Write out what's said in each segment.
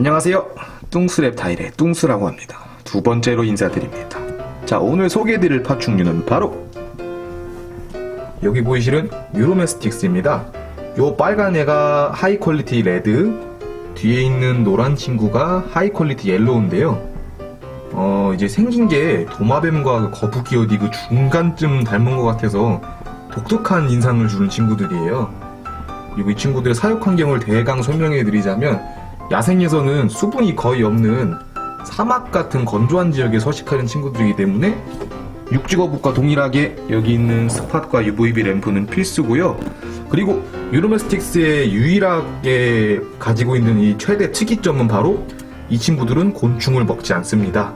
안녕하세요. 뚱스랩 타일의 뚱스라고 합니다. 두 번째로 인사드립니다. 자, 오늘 소개해드릴 파충류는 바로 여기 보이시는 유로메스틱스입니다. 요 빨간 애가 하이 퀄리티 레드, 뒤에 있는 노란 친구가 하이 퀄리티 옐로우인데요. 어, 이제 생긴 게 도마뱀과 그 거북이 어디 그 중간쯤 닮은 것 같아서 독특한 인상을 주는 친구들이에요. 그리고 이 친구들의 사육 환경을 대강 설명해 드리자면 야생에서는 수분이 거의 없는 사막 같은 건조한 지역에 서식하는 친구들이기 때문에 육지거북과 동일하게 여기 있는 스팟과 UVB 램프는 필수고요. 그리고 유로메스틱스의 유일하게 가지고 있는 이 최대 특이점은 바로 이 친구들은 곤충을 먹지 않습니다.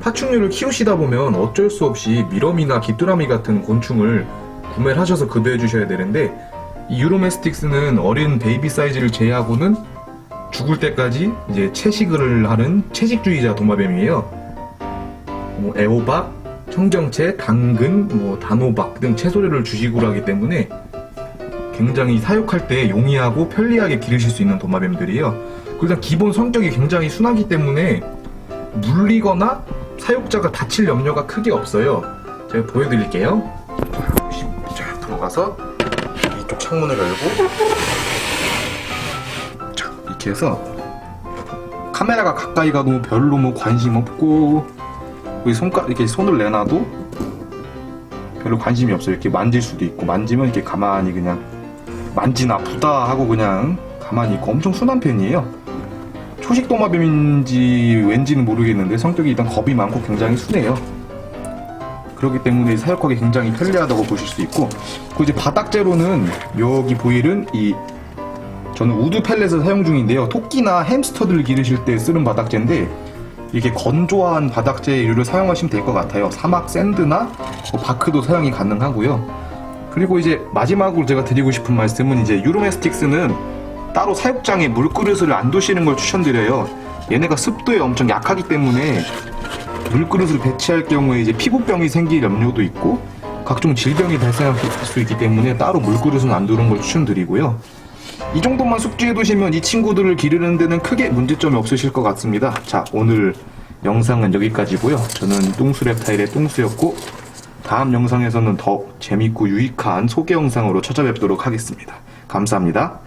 파충류를 키우시다 보면 어쩔 수 없이 미러미나 귀뚜라미 같은 곤충을 구매를 하셔서 급여해 주셔야 되는데 이 유로메스틱스는 어린 베이비 사이즈를 제외하고는 죽을 때까지 이제 채식을 하는 채식주의자 도마뱀이에요. 뭐 애호박, 청정채, 당근, 뭐 단호박 등 채소류를 주식으로 하기 때문에 굉장히 사육할 때 용이하고 편리하게 기르실 수 있는 도마뱀들이에요. 일단 기본 성격이 굉장히 순하기 때문에 물리거나 사육자가 다칠 염려가 크게 없어요. 제가 보여드릴게요. 자, 들어가서 이쪽 창문을 열고 해서 카메라가 가까이 가도 별로 뭐 관심 없고 여기 손가 이렇게 손을 내놔도 별로 관심이 없어요. 이렇게 만질 수도 있고 만지면 이렇게 가만히 그냥 만지나 아프다 하고 그냥 가만히 있고 엄청 순한 편이에요. 초식 도마뱀인지 왠지는 모르겠는데 성격이 일단 겁이 많고 굉장히 순해요. 그렇기 때문에 사육하기 굉장히 편리하다고 보실 수 있고 그 이제 바닥재로는 여기 보이는 이 저는 우드 펠렛을 사용 중인데요. 토끼나 햄스터들 기르실 때 쓰는 바닥재인데 이렇게 건조한 바닥재류를 사용하시면 될 것 같아요. 사막 샌드나 뭐 바크도 사용이 가능하고요. 그리고 이제 마지막으로 제가 드리고 싶은 말씀은 이제 유로메스틱스는 따로 사육장에 물그릇을 안 두시는 걸 추천드려요. 얘네가 습도에 엄청 약하기 때문에 물그릇을 배치할 경우에 이제 피부병이 생길 염려도 있고 각종 질병이 발생할 수 있기 때문에 따로 물그릇은 안 두는 걸 추천드리고요. 이 정도만 숙지해 두시면 이 친구들을 기르는 데는 크게 문제점이 없으실 것 같습니다. 자, 오늘 영상은 여기까지고요. 저는 뚱수랩 타일의 뚱수였고 다음 영상에서는 더 재밌고 유익한 소개 영상으로 찾아뵙도록 하겠습니다. 감사합니다.